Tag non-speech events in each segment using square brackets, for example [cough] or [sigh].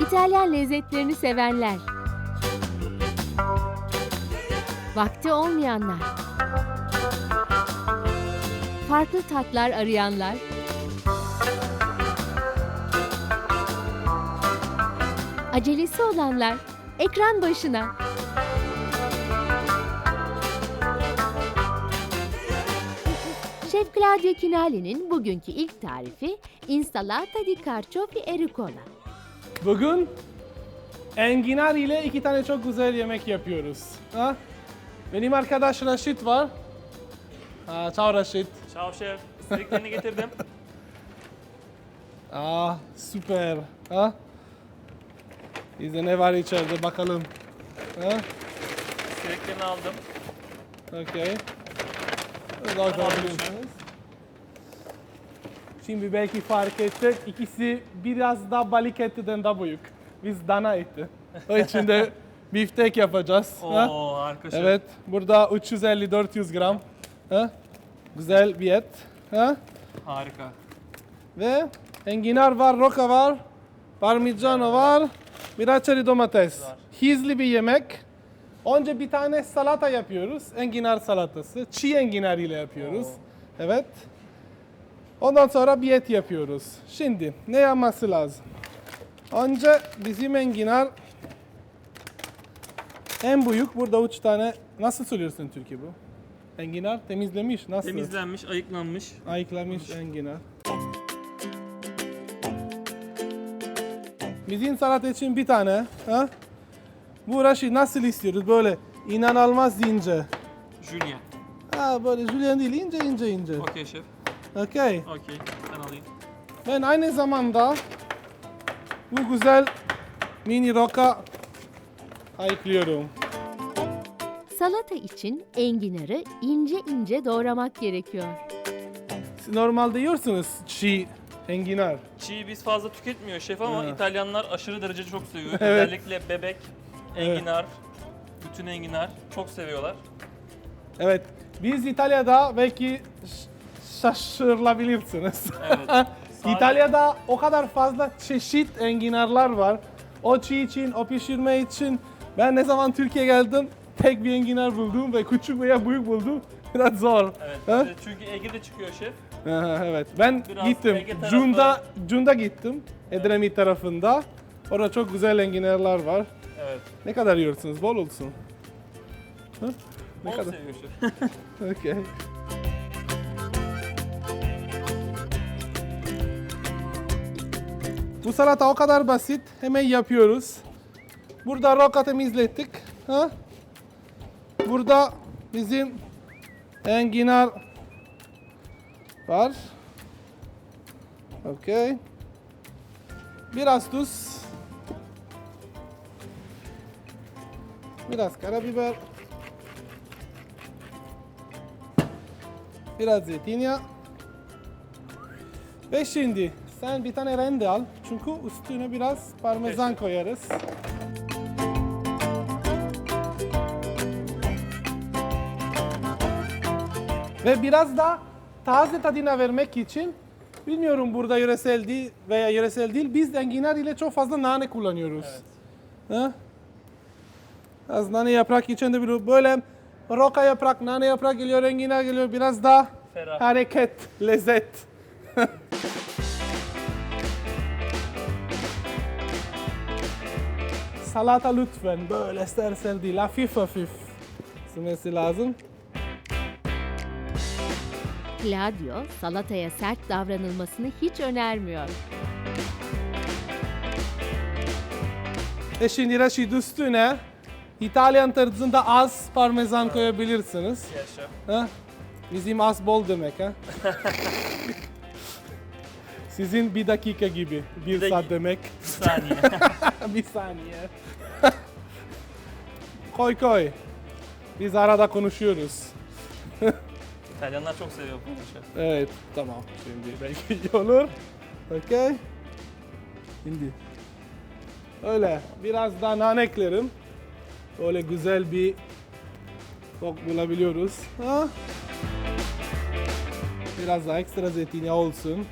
İtalyan lezzetlerini sevenler. Vakti olmayanlar. Farklı tatlar arayanlar. Acelesi olanlar ekran başına. Şef Claudio Kinali'nin bugünkü ilk tarifi insalata di carciofi e ricotta. Bugün enginar ile iki tane çok güzel yemek yapıyoruz. Ha? Benim arkadaş Raşit var. Ha, ciao Raşit. Ciao şef. İstediklerini getirdim. Aa, [laughs] süper. Ha? Bizde ne var içeride bakalım. Ha? İstediklerini aldım. Okey. Burada görebilirsiniz. Şimdi belki fark edecek ikisi biraz daha balık etinden daha büyük. Biz dana eti. O için de [laughs] biftek yapacağız. ha? Oo harika şef. Evet, burada 350-400 gram. Ha? Güzel bir et. Ha? Harika. Ve enginar var, roka var, parmigiano var, biraz çeri domates. Hızlı bir yemek. Önce bir tane salata yapıyoruz. Enginar salatası. Çiğ enginar ile yapıyoruz. Oo. Evet. Ondan sonra bir et yapıyoruz. Şimdi ne yapması lazım? Önce bizim enginar en büyük. Burada üç tane. Nasıl söylüyorsun Türkiye bu? Enginar temizlemiş. Nasıl? Temizlenmiş, ayıklanmış. Ayıklamış enginar. Bizim salata için bir tane. Ha? Bu uğraşı nasıl istiyoruz? Böyle inanılmaz ince. Juliet. Ha böyle julienne değil ince ince ince. Okey şef. Okey. Okey. Ben alayım. Ben aynı zamanda bu güzel mini roka ayıklıyorum. Salata için enginarı ince ince doğramak gerekiyor. Siz Normalde yiyorsunuz çiğ enginar. Çiğ biz fazla tüketmiyor şef ama Ha. İtalyanlar aşırı derece çok seviyor. [laughs] Evet. Özellikle bebek, enginar, bütün enginar çok seviyorlar. Evet. Biz İtalya'da belki ş- şaşırılabilirsiniz. Evet. [laughs] İtalya'da o kadar fazla çeşit enginarlar var. O çiğ için, o pişirme için. Ben ne zaman Türkiye'ye geldim tek bir enginar buldum ve küçük veya büyük buldum. Biraz zor. Evet. Ha? bize Çünkü Ege'de çıkıyor şef. Aha, evet. Ben Biraz gittim. Ege tarafı- Cunda, Cunda gittim. Edremit tarafında. Orada çok güzel enginarlar var. Evet. Ne kadar yiyorsunuz? Bol olsun. Ha? Ne Onu kadar? seviyor şef. [laughs] Okey. Bu salata o kadar basit. Hemen yapıyoruz. Burada roka temizlettik. Ha? Burada bizim enginar var. Okey. Biraz tuz. Biraz karabiber. Biraz zeytinyağı. Ve şimdi sen bir tane rende al. Çünkü üstüne biraz parmesan koyarız. Ve biraz da taze tadına vermek için bilmiyorum burada yöresel değil veya yöresel değil biz enginar ile çok fazla nane kullanıyoruz. Ha? Az nane yaprak içinde bir böyle roka yaprak, nane yaprak geliyor, enginar geliyor biraz daha Ferah. hareket, lezzet. [laughs] Salata lütfen böyle sersel değil, hafif hafif sürmesi lazım. Claudio salataya sert davranılmasını hiç önermiyor. Ve şimdi Raşid üstüne İtalyan tarzında az parmesan koyabilirsiniz. Ha? Bizim az bol demek ha. [laughs] Sizin bir dakika gibi, bir Bir saat demek. Bir saniye. [laughs] [laughs] bir saniye. [laughs] koy koy. Biz arada konuşuyoruz. [laughs] İtalyanlar çok seviyor bunu şef. Evet, tamam. Şimdi belki iyi olur. Okey. Şimdi. Öyle. Biraz daha nane eklerim. Öyle güzel bir kok bulabiliyoruz. Ha? Biraz daha ekstra zeytinyağı olsun.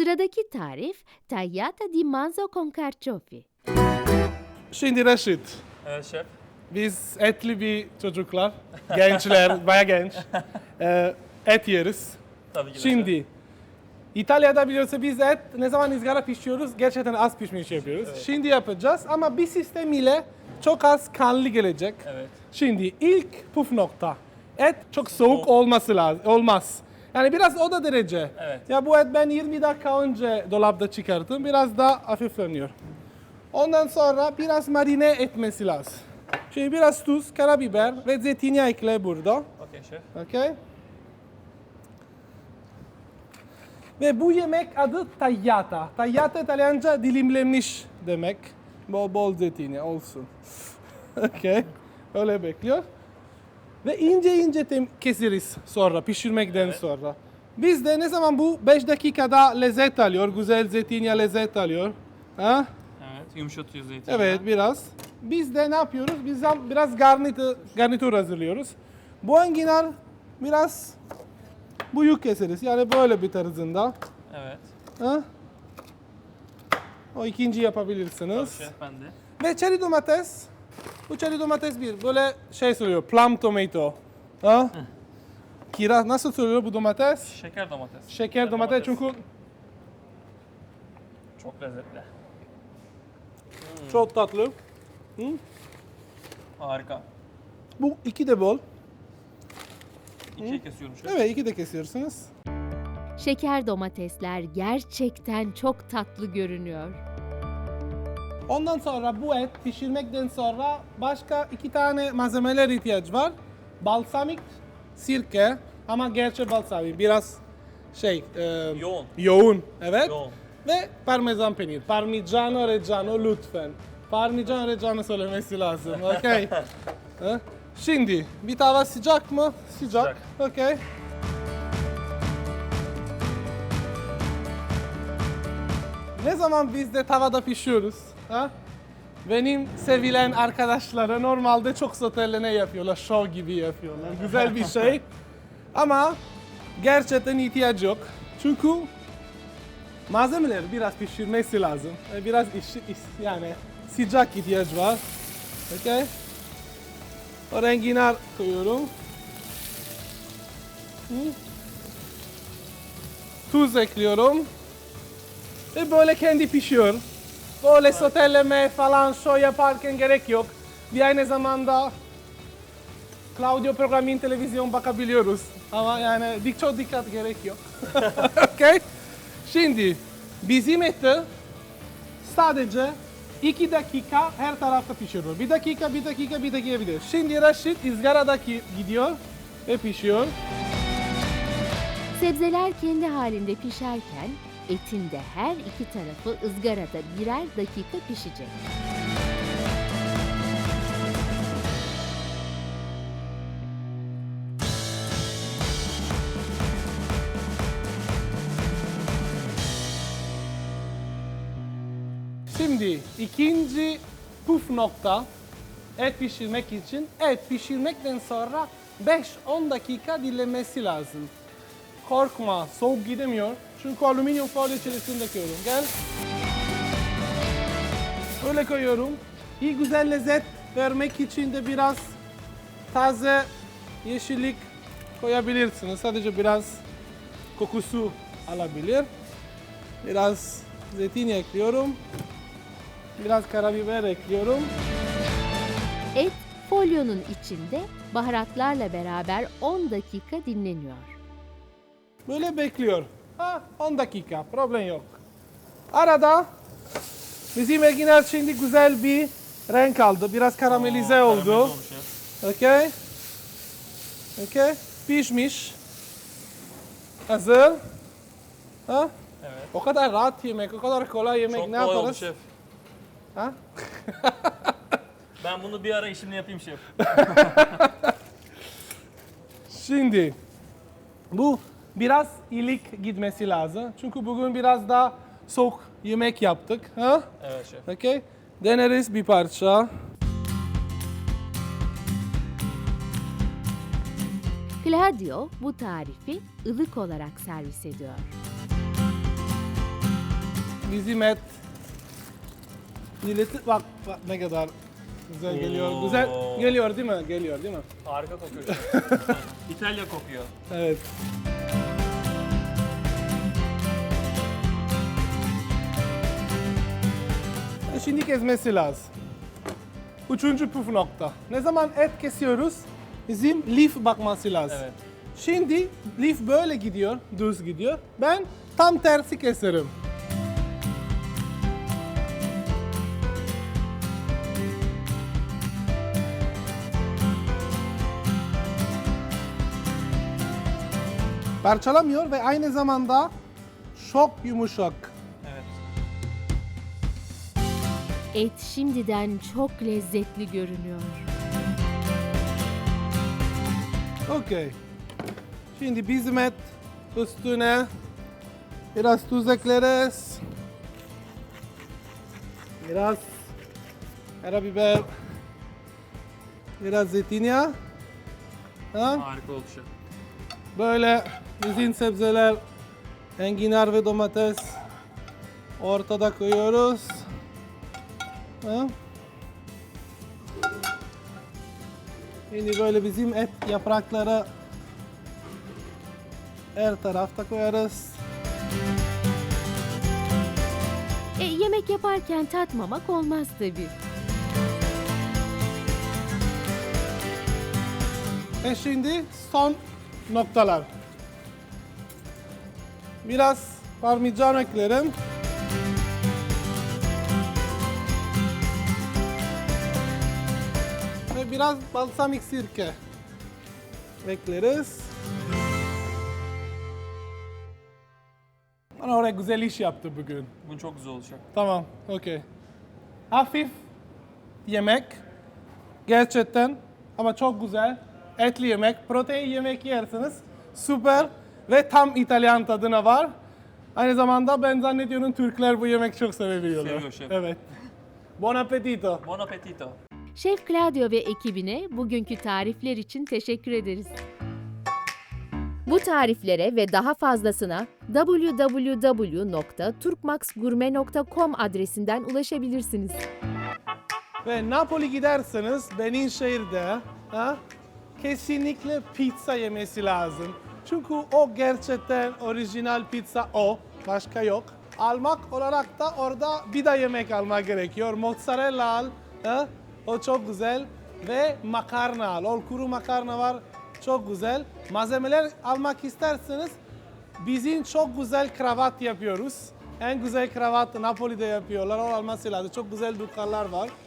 Sıradaki tarif tagliata di manzo con carciofi. Şimdi Reşit. Evet şef. Biz etli bir çocuklar, gençler, [laughs] baya genç. Ee, et yeriz. Tabii ki de Şimdi İtalya'da biliyorsa biz et ne zaman ızgara pişiyoruz gerçekten az pişmiş yapıyoruz. Şimdi yapacağız ama bir sistem ile çok az kanlı gelecek. Evet. Şimdi ilk puf nokta. Et çok Soğuk. olması lazım. Olmaz. Yani biraz oda derece. Evet. Ya bu et ben 20 dakika önce dolapta çıkarttım. Biraz daha hafifleniyor. Ondan sonra biraz marine etmesi lazım. Şimdi biraz tuz, karabiber ve zeytinyağı ekle burada. Okey şef. Okay. Ve bu yemek adı tagliata. Tagliata İtalyanca dilimlenmiş demek. Bol bol zeytinyağı olsun. [laughs] okay. Öyle bekliyor. Ve ince ince keseriz sonra pişirmekten sonra. Biz de ne zaman bu 5 dakikada lezzet alıyor, güzel zeytinyağı lezzet alıyor. Ha? Evet. Yumuşatıyor zeytinyağı. Evet biraz. Biz de ne yapıyoruz? Biz de biraz garnitür, garnitür hazırlıyoruz. Bu enginar biraz büyük keseriz. Yani böyle bir tarzında. Evet. Ha? O ikinci yapabilirsiniz. Şef ben de. Ve çeri domates. Bu çeri domates bir böyle şey söylüyor. Plum tomato. Ha? Kira nasıl söylüyor bu domates? Şeker domates. Şeker domates çünkü Çok lezzetli. çok tatlı. Harika. Bu iki de bol. İkiye kesiyorum şef. Evet iki de kesiyorsunuz. Şeker domatesler gerçekten çok tatlı görünüyor. Ondan sonra bu et pişirmekten sonra başka iki tane malzemeler ihtiyaç var. Balsamik, sirke ama gerçek balsamik biraz şey e, Yoğun. yoğun evet. Yoğun. Ve parmesan peynir. Parmigiano Reggiano lütfen. Parmigiano Reggiano söylemesi lazım. Okey. [laughs] Ha? Şimdi bir tava sıcak mı? Sıcak. Okey. Ne zaman biz de tavada pişiyoruz? Ha? Benim sevilen arkadaşlara normalde çok sotelene yapıyorlar, show gibi yapıyorlar. Güzel bir şey. Ama gerçekten ihtiyaç yok. Çünkü malzemeleri biraz pişirmesi lazım. E, Biraz iş, iş- yani sıcak ihtiyaç var. Okay. O enginar koyuyorum. Tuz ekliyorum. Ve böyle kendi pişiyor. Böyle soteleme falan show yaparken gerek yok. Bir aynı zamanda Claudio Programin televizyon bakabiliyoruz. Ama yani dik çok dikkat gerek yok. [laughs] okay? Şimdi bizim eti sadece 2 dakika her tarafta pişiyor. Bir dakika, bir dakika, bir dakika, bir dakika. Şimdi Raşit ızgaradaki gidiyor ve pişiyor. Sebzeler kendi halinde pişerken etin de her iki tarafı ızgarada birer dakika pişecek. Şimdi ikinci puf nokta et pişirmek için et pişirmekten sonra 5-10 dakika dinlenmesi lazım. Korkma soğuk gidemiyor. Çünkü alüminyum folyo içerisinde koyuyorum. Gel. Böyle koyuyorum. İyi güzel lezzet vermek için de biraz taze yeşillik koyabilirsiniz. Sadece biraz kokusu alabilir. Biraz zeytinyağı ekliyorum. Biraz karabiber ekliyorum. Et folyonun içinde baharatlarla beraber 10 dakika dinleniyor. Böyle bekliyor. Ha, 10 dakika, problem yok. Arada bizim enginar şimdi güzel bir renk aldı. Biraz karamelize Karamelize oldu. Okey. Okey. Pişmiş. Hazır. Ha? Evet. O kadar rahat yemek, o kadar kolay yemek Çok ne kolay oldu şef. Ha? [laughs] Ben bunu bir ara işimle yapayım şef. [laughs] Şimdi bu biraz iyilik gitmesi lazım. Çünkü bugün biraz daha soğuk yemek yaptık. Ha? Evet şef. Okey. Deneriz bir parça. Claudio bu tarifi ılık olarak servis ediyor. Bizim et. Milleti bak, bak ne kadar güzel geliyor. Oo. Güzel geliyor değil mi? Geliyor değil mi? Harika kokuyor. [laughs] İtalya kokuyor. Evet. Şimdi kesmesi lazım. Üçüncü püf nokta. Ne zaman et kesiyoruz, bizim lif bakması lazım. Evet. Şimdi lif böyle gidiyor, düz gidiyor. Ben tam tersi keserim. Parçalamıyor ve aynı zamanda çok yumuşak. Et şimdiden çok lezzetli görünüyor. Okey. Şimdi bizim et üstüne biraz tuz ekleriz. Biraz karabiber. Biraz zeytinyağı. Ha? Harika olacak. Böyle bizim sebzeler, enginar ve domates ortada koyuyoruz. Ha? Şimdi böyle bizim et yaprakları her tarafta koyarız. E, yemek yaparken tatmamak olmaz tabii. Ve şimdi son noktalar. Biraz parmigiano eklerim. Ve biraz balsamik sirke ekleriz. Bana oraya güzel iş yaptı bugün. Bu çok güzel olacak. Tamam, okey. Hafif yemek. Gerçekten ama çok güzel. Etli yemek, protein yemek yersiniz. Süper ve tam İtalyan tadına var. Aynı zamanda ben zannediyorum Türkler bu yemek çok sevebiliyorlar. Seviyor şef. Evet. Buon appetito. Buon appetito. Şef Claudio ve ekibine bugünkü tarifler için teşekkür ederiz. Bu tariflere ve daha fazlasına www.turkmaxgurme.com adresinden ulaşabilirsiniz. Ve Napoli giderseniz benim şehirde ha, kesinlikle pizza yemesi lazım. Çünkü o gerçekten orijinal pizza o. Başka yok. Almak olarak da orada bir de yemek almak gerekiyor. Mozzarella al. ha, O çok güzel. Ve makarna. O kuru makarna var. Çok güzel. Malzemeler almak isterseniz Bizim çok güzel kravat yapıyoruz. En güzel kravat Napoli'de yapıyorlar. O alması lazım. Çok güzel dükkanlar var.